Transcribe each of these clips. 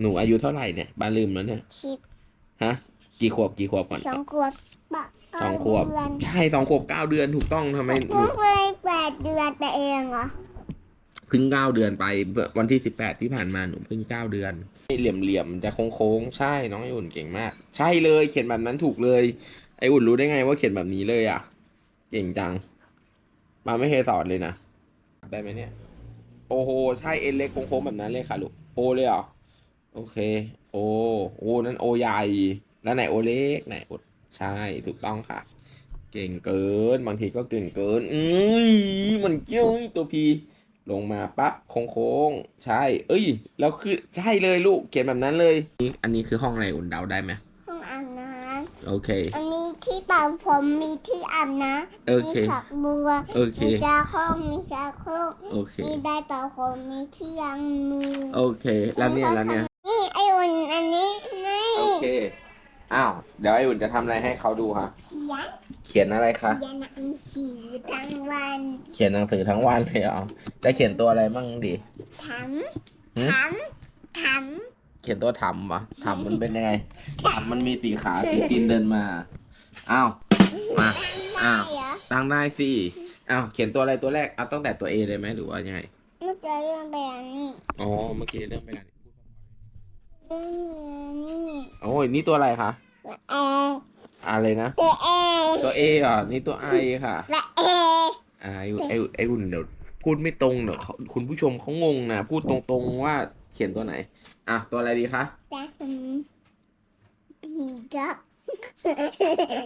หนูอายุเท่าไหร่เนี่ยบ้านลืมแล้วเนี่ยสิบฮะ กี่ขวบกี่ขวบก่อนสองขวบปะสองขวบเดือนใช่สองขวบเก้าเดือนถูกต้องทำไมหพนูวกเลยแปดเดือนแต่เองเหรอเพิ่งเก้าเดือนไปวันที่สิบแปดที่ผ่านมาหนูเพิ่งเก้าเดือนเหลี่ยมเหลี่ยมๆจะโค้งๆใช่น้องไออุ่นเก่งมาก ใช่เลย เขียนแบบนั้นถูกเลย ไออุ่นรู้ได้ไงว่าเขียนแบบนี้เลยอะ เก่งจัง มาไม่เคยสอนเลยนะได้ไหมเนี่ย โอ้โหใช่เอ็นเล็กโค้งๆแบบนั้นเลยค่ะลูกโอเลยเหรอ โอเค โอ โอ นั่นโอใหญ่ แล้วไหนโอเล็กไหนโอใช่ ถูกต้องค่ะ เก่งเกิน บางทีก็เก่งเกิน อืมมันเกี้ยวตัวพี ลงมาปั๊บโค้งๆใช่ เอ้ย แล้วคือใช่เลยลูก เขียนแบบนั้นเลยนี่อันนี้คือห้องอะไรอุ่นเดาได้ไหมห้องอาบน้โอเคำอันนี้ที่เป่าผม มีที่อาบน้โอำเคมีฝักบัวโอเคมีชาโครกมีชาโครกโอเคมีได้เป่าผม มีที่ยังมือ โอเค แล้วเนี่ยแล้วเนี่ย นี่ไอ้อุ่นอันนี้ไม่โอเค อ้าว เดี๋ยวไออุ่นจะทำอะไรให้เขาดูคะเขียนเขียนอะไรคะ เขียนหนังสือทั้งวันเขียนหนังสือทั้งวันเลยเหรอจะเขียนตัวอะไรมั่งดีถหืมำถำถเขียนตัวถำปะถำมันเป็นยังไงถำมันมีสีขาสีตีนเดินมา อ้าว มาำอ้าวได้เหรอตั้งได้สิ อ้าว เขียนตัวอะไรตัวแรก เอาตั้งแต่ตัว A เลยไหมหรือว่ายังไง เมื่อกี้เรื่องแบบนี้ อ๋อ เมื่อกี้เรื่องไปแล้วเรื่องนี้ โอ้ย นี่ตัวอะไรคะและแอร์อะไรนะ ตัวแอร์ตัว A อะนี่ตัว I ค่ะและแอร์อ่าไอ้ไอ้ไอ้อุ่นเดี๋ยวพูดไม่ตรงเดี๋ยวเขาคุณผู้ชมเขางงนะพูดตรงๆว่าเขียนตัวไหน อะตัวอะไรดีคะแต่ผมผีกับ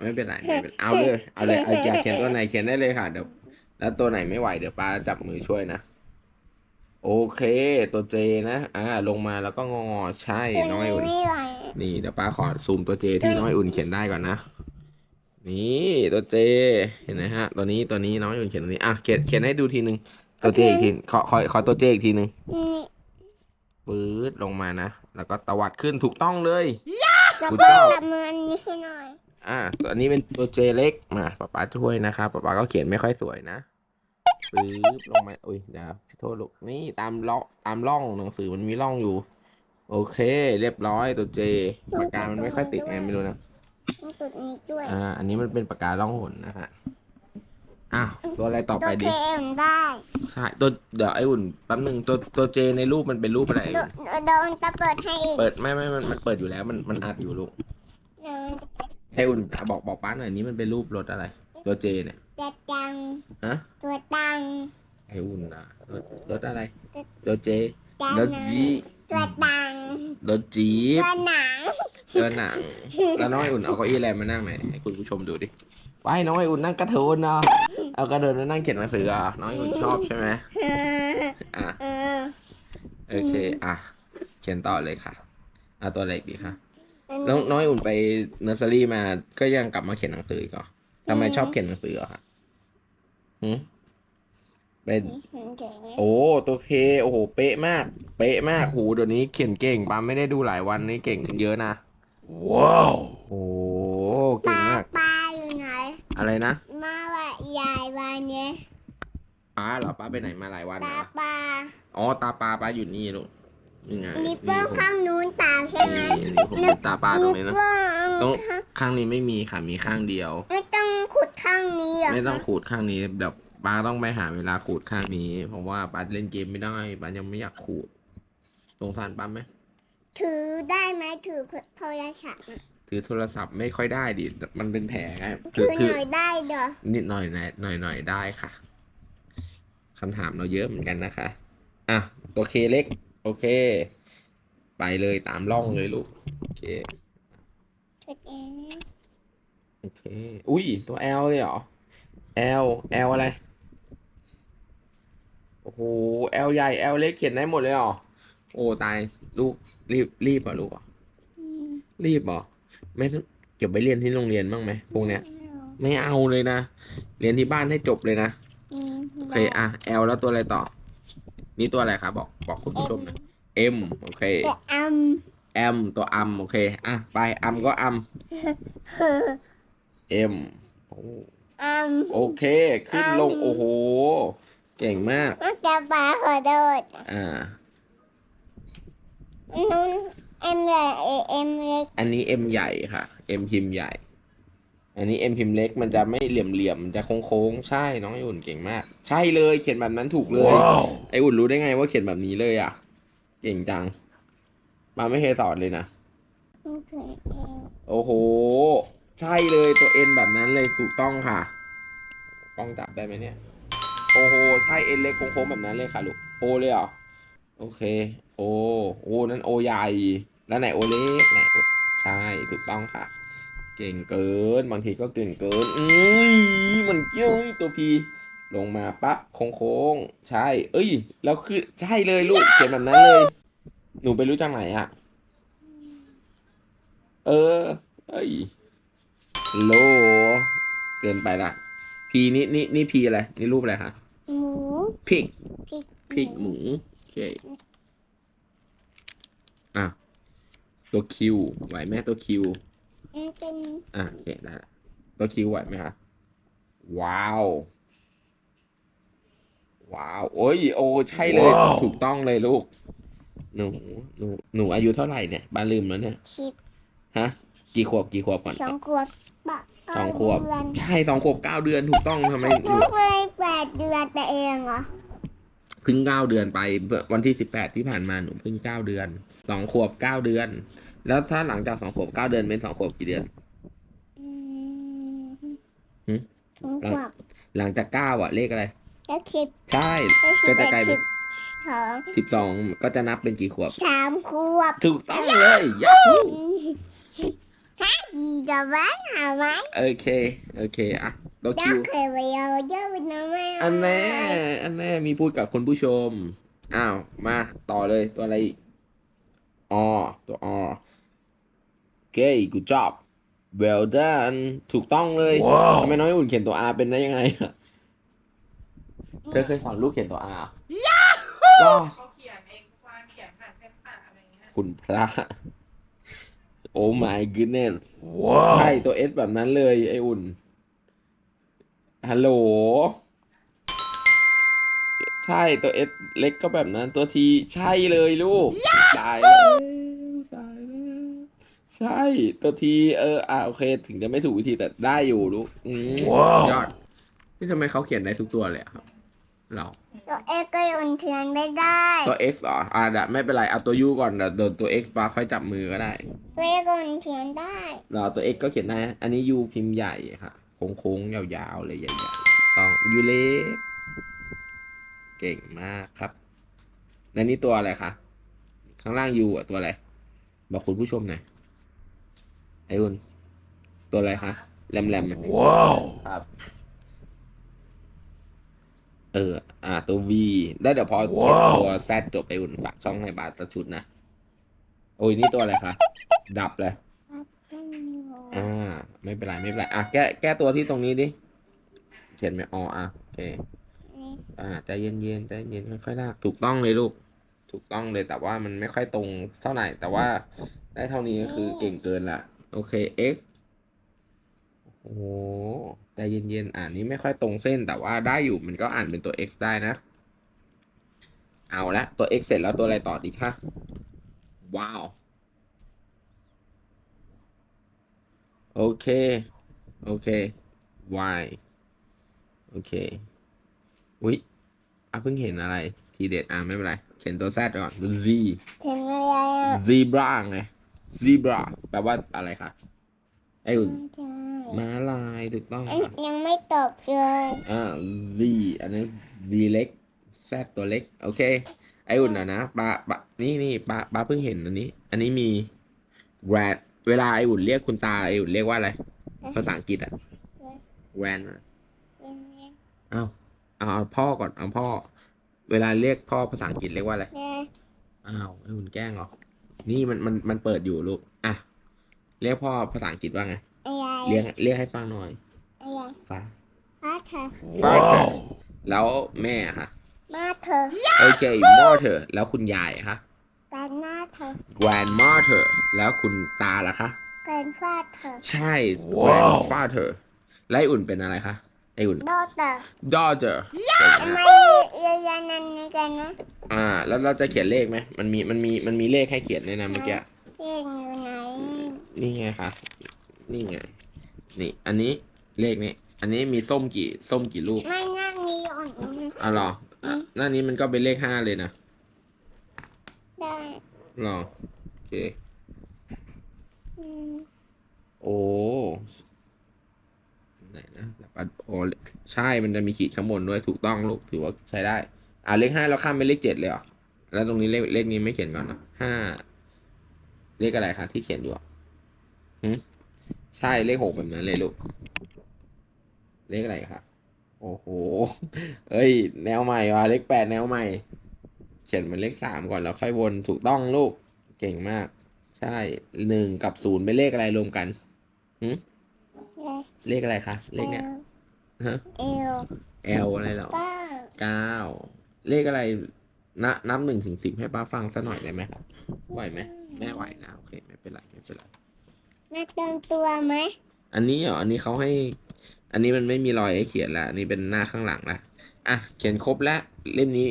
ไม่เป็นไรไม่เป็นเอาเลยเอาเลยเอาอยากเขียนตัวไหนเขียนได้เลยค่ะเดี๋ยวแล้วตัวไหนไม่ไหวเดี๋ยวป้าจับมือช่วยนะ โอเค ตัวเจนะ อ่า ลงมาแล้วก็งอใช่ตัวน้องไอนี้อุ่น ไม่ไหวนี่เดี๋ยวป้าขอซูมตัวเจที่น้องไออุ่นเขียนได้ก่อนนะ นี่ตัวเจ เห็นไหมฮะ ตัวนี้ตัวนี้น้องไออุ่นเขียนตัวนี้ อะ เขียนเขียนให้ดูทีนึง ตัวเจอีกทีขอขอขอตัวเจอีกทีนึงนี่ปื๊ดลงมานะ แล้วก็ตวัดขึ้นถูกต้องเลยจับคุณมืเจ้าอจับมืออันนี้ให้หน่อย อ่า ตัวอันนี้เป็นตัวเจเล็ก มาป๊าป๊าช่วยนะครับป๊าป๊าก็เขียนไม่ค่อยสวยนะ ปึ๊บลงมาอุ้ยเดี๋ยวพี่โทษลูกนี่ตามล่องตามร่องหนังสือมันมีร่องอยู่ โอเค เรียบร้อยตัวเจปากกามันไม่ค่อยติดไงไม่รู้นะต้องจุดนี้ด้วยอ่าอันนี้มันเป็นปากกาล่องหนนะฮะอ้าวตัวอะไรต่อตัไปวดีเคเอ็นได้ใช่ตัวเดี๋ยวไอ้อุ่นแป๊บนึงตัวตัวเจในรูปมันเป็นรูปอะไรโดโดนจะเปิดให้อีกเปิดไม่ไม่มันมันเปิดอยู่แล้วมันมันอัดอยู่ลูกเดี๋ยวไอ้อุ่นอะบอกบอกป้าหน่อยนี้มันเป็นรูปรถอะไร ตัวเจเนี่ย จะตังฮะตัวตังไอ้อุ่นอะรถรถอะไรตัวเจตังรถนะจีตัวตังรถจีตับวหนังเรือหนังแล้วน้องไออุ่นเอาเก้าอี้อะไรมานั่งไหนอยให้คุณผู้ชมดูดิว้ายน้องไออุ่นนั่งกระโถนเนาะเอากระโถนมานั่งเขียนหนังสืออะน้องไออุ่นชอบใช่ไหมอะเออโอเคอะเขียนต่อเลยค่ะเอาตัวอะไรอีกดีคะน้องน้องไออุ่นไปเนอร์เซอรี่มาก็ยังกลับมาเขียนหนังสืออีกเหรอ ทำไมชอบเขียนหนังสือเหรอคะหืมเป็น โอ้ตัวเค โอ้โห เป๊ะมาก เป๊ะมากหูเดี๋ยวนี้เขียนเก่งปาไม่ได้ดูหลายวันนี่เก่งขึ้นเยอะนะ ว้าว โอ้เก่ปลางมาก ปลาอยู่ไหนอะไรนะมาว่ายายวันเนี้ยป้าเหรอป้าไปไหนมาหลายวันตานะปลาอ๋อ ตาปลาป้าอยู่นี่ลูก นี่ไงนิ้วโป้งข้างนู้นตาใช่ไหมนี่นี่ผมเป็นตาปลาตรงนี้นิ้วนะโป้งตรงข้างข้างนี้ไม่มีค่ะมีข้างเดียว ไม่ต้องขุดข้างนี้เหรอไม่ต้องคะขูดข้างนี้เดี๋ยวป้าต้องไปหาเวลาขูดข้างนี้ เพราะว่าป้าเล่นเกมไม่ได้ป้ายังไม่อยากขูดสงสารป้าไหมถือได้ไหมถือโทรศัพท์อะถือโทรศัพท์ไม่ค่อยได้ดิมันเป็นแผลไงถือหน่อยได้เด้อนิดหน่อยหน่อยหน่อยหน่อยได้ค่ะคำถามเราเยอะเหมือนกันนะคะ อะ ตัวเคเล็ก โอเค ไปเลยตามร่องเลยลูก โอเคถือเองโอเค อุ้ย ตัว L เลยเหรอ L L อะไร โอ้โห L ใหญ่ L เล็กเขียนได้หมดเลยเหรอ โอ้ ตาย ลูก รีบ รีบเหรอลูกเหรออืมรีบเหรอ ไม่ต้องเก็บไปเรียนที่โรงเรียนบ้างไหมพวกเนี้ย ไม่เอาเลยนะ เรียนที่บ้านให้จบเลยนะอืมโอเค อะ L แล้วตัวอะไรต่อ นี่ตัวอะไรครับบอกบอกคุณผู้ชมหนะ M โอเคแต่อัม M ตัวอัมโอเคอะไปอัมก็อัม M โอ้อัมโอเค ขึ้นลงโอ้โห เก่งมากจะปลาขอโทษอ่านู้นเอ็มใหญ่เอ็มเล็กอันนี้เอ็มใหญ่ค่ะเอ็มพิมพ์ใหญ่ อันนี้เอ็มพิมพ์เล็กมันจะไม่เหลี่ยมๆมันจะโค้งๆใช่น้องไออุ่นเก่งมาก ใช่เลยเขียนแบบนั้นถูกเลย ไออุ่นรู้ได้ไงว่าเขียนแบบนี้เลยอะ เก่งจัง มาไม่เคยสอนเลยนะมันเขียนเองโอ้โห ใช่เลยตัวเอ็นแบบนั้นเลยถูกต้องค่ะกล้องจับได้ไหมเนี่ย โอ้โหใช่เอ็นเล็กโค้งๆแบบนั้นเลยค่ะลูกโอเลยเหรอโอเค โอโอนั่นโอใหญ่แล้วไหนโอเล็กไหนโอใช่ถูกต้องค่ะ เก่งเกิน บางทีก็เก่งเกินอืมมันเกี้ยวตัวพีลงมาปั๊บโค้งๆ ใช่ เอ้ย แล้วคือใช่เลยลูกเขียนแบบนั้นเลย หนูไปรู้จักไหนอะเออ เอ้ย โล เกินไปละพีนี่นี่นี่พีอะไร นี่รูปอะไรคะหมูพิกพริกพริกหมู โอเค อะ ตัวคิว ไหวไหมตัวคิวมัน เป็นอะโอเคได้ละตัวคิวไหวไหมคะว้าว ว้าวโอ้ยโอ้ใช่เลย ว้าว ถูกต้องเลยลูก หนูหนูหนูอายุเท่าไหร่เนี่ยบ้านลืมแล้วเนี่ยชิปฮะกี่ขวบกี่ขวบก่อนสองขวบปะสองขวบเก้าเดือนใช่สองขวบเก้าเดือนถูกต้องทำไมหนู ลูกเลยแปดเดือนแต่เองเหรอเพิ่งเก้าเดือนไปเมื่อวันที่สิบแปดที่ผ่านมาหนูเพิ่งเก้าเดือนสองขวบเก้าเดือน แล้วถ้าหลังจากสองขวบเก้าเดือนเป็นสองขวบกี่เดือน อืมหืม สองขวบหลังจากเก้าอะเลขอะไร แล้วสิบใช่ แล้วสิก็บจะเอ็ดกลายเป็สินบสองสิบสองก็จะนับเป็นกี่ขวบ สามขวบถูกต้องเลยยาฮูฮะดีดอกไม้หาไม้โอเค โอเคอะตัวยัคิกวษ์เคยไปเอาเยอะไปน้ำไม่อันแน่อันแน่มีพูดกับคุณผู้ชม อ้าว มาต่อเลยตัวอะไรอีกอตัวอโอ เค good job well done ถูกต้องเลยว้าวทำไมน้อยอุ่นเขียนตัว R เป็นได้ยังไงอะเธอเคยสอนลูกเขียนตัว R ก็เขาเขียนเองวางเขียนผ่านเส้นผ่าอะไรเงี้ยคุณพระ โอ้ my goodness ว้าวใช่ตัว S แบบนั้นเลยไออุ่น ฮัลโหล ใช่ตัว S เล็กก็แบบนั้นตัวทีใช่เลยลูกตายแล้วตายแล้ว ใช่ตัวทีเอออะโอเค ถึงจะไม่ถูกวิธีแต่ได้อยู่ลูกอืมว้าว ยอดนี่ทำไมเขาเขียนได้ทุกตัวเลยอะครับ เรา ตัวเอ็กก็อุ่นเทียนไม่ได้ ตัว X เหรออ่าดะไม่เป็นไรเอาตัว U ก่อนเดี๋ยวโดนตัว X ปาค่อยจับมือก็ได้ตัวเอ็กก็อุ่นเทียนได้ เราตัว X ก็เขียนได้อันนี้ U พิมพ์ใหญ่ค่ะโค้งๆยาวๆเลยใหญ่ๆต้อง U เล็กเก่งมากครับและนี่ตัวอะไรคะข้างล่าง U อะตัวอะไร บอกคุณผู้ชมหน่อย ไอ้อุ่น ตัวอะไรคะแหลมๆอะว้าวครับ เออ อ่า ตัว V แล้วเดี๋ยวพอเขียนว้าวตัว Z จบไปอุ่นฝากช่องในบาทชุดนะ โอ้ยนี่ตัวอะไรคะ ดับเลย อ่า ไม่เป็นไรไม่เป็นไร อะแก้แก้ตัวที่ตรงนี้ดิ เขียนไม่อออะโอเคอ่าใจเย็นเย็นๆใจเย็นค่อยๆลากถูกต้องเลยลูก ถูกต้องเลยแต่ว่ามันไม่ค่อยตรงเท่าไหร่แต่ว่าได้เท่านี้ก็คือเก่งเกินละ โอเค x โอ้โหใจเย็นเย็นๆ อ่านนี้ไม่ค่อยตรงเส้นแต่ว่าได้อยู่มันก็อ่านเป็นตัว x ได้นะ เอาละตัว x เสร็จแล้วตัวอะไรต่อดีคะว้าว โอเค โอเค y โอเค อุ๊ยอะเพิ่งเห็นอะไร ทีเด็ดอะไม่เป็นไรเขียนตัว z ก่อนตัว z เห็นอะไรอะ zebra ไง zebra แปลว่าอะไรคะไอ้อุ่นไม่ได้ม้าลายถูกต้องอันค่ะยังไม่ตอบเลยอ่า z อันนั้น z เล็ก z ตัวเล็ก โอเค ไอ้อุ่นอะนะปลาปลานี่นี่ปลาปลาเพิ่งเห็นอันนี้ อันนี้มี grad เวลาไอ้อุ่นเรียกคุณตาไอ้อุ่นเรียกว่าอะไร ภาษาอังกฤษอะ grand อะเอาเอาเอาพ่อก่อนเอาพ่อ เวลาเรียกพ่อภาษาอังกฤษเรียกว่าอะไรเนี่ยอ้าวไอ้หุ่นแกล้งเหรอ นี่มันมันมันเปิดอยู่ลูก อะ เรียกพ่อภาษาอังกฤษว่าไงอะไรเรียกเรียกให้ฟังหน่อยอะไรฟ้ามาเธอ father แล้วแม่อะค่ะมาเธอโอเค mother แล้วคุณยายอะคะกันหน้าเธอ grandmother แล้วคุณตาล่ะคะกันฟาดเธอใช่ว้าว grandfather แล้วไอ้อุ่นเป็นอะไรคะ ไออุ่นดอเตอร์ daughter ทำไมเรียนนันนี้กันนะอ่า แล้วเราจะเขียนเลขไหมมันมีมันมีมันมีเลขให้เขียนด้วยนะเมื่อกี้เรียนอยู่ไหนนี่ไงคะนี่ไงนี่ อันนี้เลขนี้อันนี้มีส้มกี่ส้มกี่ลูกไม่นั่งนี้อ่อนอะหรออะหน้านี้มันก็เป็นเลขห้าเลยนะได้หรอโอเคอืมโอ้ ไหนนะโอ้ใช่มันจะมีขีดข้างบนด้วยถูกต้องลูกถือว่าใช้ได้ อ่าเลขห้าเราข้ามเป็นเลขเจ็ดเลยเหรอแล้วตรงนี้เลขเลขนี้ไม่เขียนก่อนนะห้าเลขอะไรคะที่เขียนอยู่อะหืมใช่เลขหกแบบนั้นเลยลูก เลขอะไรคะโอ้โห เอ้ย แนวใหม่ว่ะเลขแปดแนวใหม่ เขียนเป็นเลขสามก่อนแล้วค่อยวนถูกต้องลูก เก่งมาก ใช่หนึ่งกับศูนย์เป็นเลขอะไรรวมกันหืม เลยเลขอะไรคะเลขเนี้ยฮะเอล L อะไรเหรอเก้าเก้าเลขอะไรนนับหนึ่งถึงสิบให้ป้าฟังสักหน่อยได้ไหมครับไหวไหมแม่ไหวนะโอเคไม่เป็นไรไม่เป็นไรนักเติมตัวไหมอันนี้เหรออันนี้เขาให้ อันนี้มันไม่มีรอยให้เขียนละอันนี้เป็นหน้าข้างหลังละอะเขียนครบแล้วเล่มนี้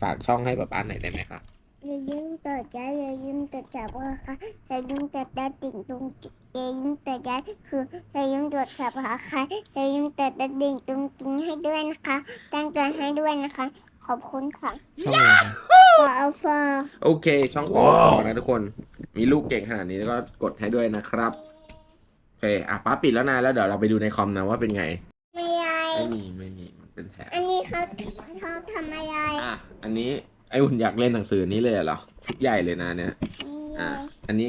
ฝากช่องให้ป้าป้าหน่อยได้ไหมครับอย่ายืมตัวใจอย่ายืมตัวจับว่าค่ะอย่ายืมตัวได้ติ่งตรงอ ย่ายืมตัวใจคืออย่ายืมตัวจับหาใครอย่ายืมตัวได้ดิ่งตรงจริงให้ด้วยนะคะตั้งใจให้ด้วยนะคะ ขอบคุณค่ะช่องอะไรครับขอเอาฟอร์โอเค ช่องกอขอนะทุกคน มีลูกเก่งขนาดนี้แล้วก็กดให้ด้วยนะครับโอเคอะป้าปิดแล้วนะแล้วเดี๋ยวเราไปดูในคอมนะว่าเป็นไง ไม่ยายไม่มีไม่มีมันเป็นแถบอันนี้เขาเขาทำอะไรอะอันนี้ไอ้อุ่นอยากเล่นหนังสือนี้เลยเหรอชุดใหญ่เลยนะเนี่ยอะอันนี้